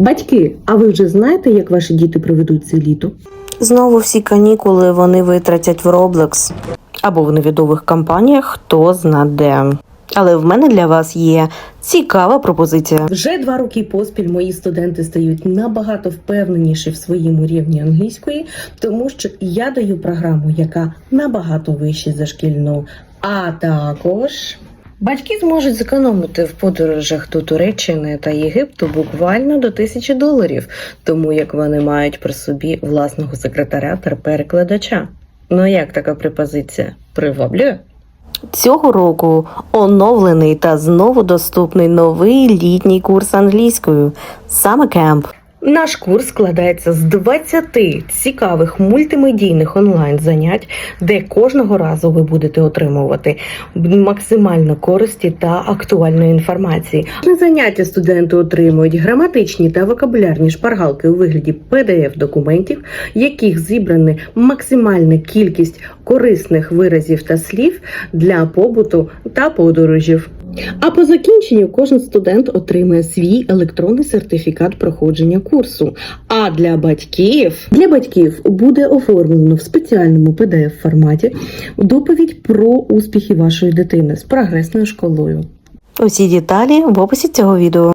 Батьки, а ви вже знаєте, як ваші діти проведуть це літо? Знову всі канікули вони витратять в Roblox або в невідомих компаніях, хто зна де. Але в мене для вас є цікава пропозиція. Вже два роки поспіль мої студенти стають набагато впевненіші в своєму рівні англійської, тому що я даю програму, яка набагато вища за шкільну. А також батьки зможуть зекономити в подорожах до Туреччини та Єгипту буквально до тисячі доларів, тому як вони мають при собі власного секретаря та перекладача. Ну як така пропозиція? Приваблює? Цього року оновлений та знову доступний новий літній курс англійською Summer Camp. Наш курс складається з 20 цікавих мультимедійних онлайн занять, де кожного разу ви будете отримувати максимально користі та актуальної інформації. На заняття студенти отримують граматичні та вокабулярні шпаргалки у вигляді pdf документів, яких зібрана максимальна кількість корисних виразів та слів для побуту та подорожів. А по закінченню кожен студент отримає свій електронний сертифікат проходження курсу. А для батьків для батьків буде оформлено в спеціальному pdf форматі доповідь про успіхи вашої дитини з прогресною школою. Усі деталі в описі цього відео.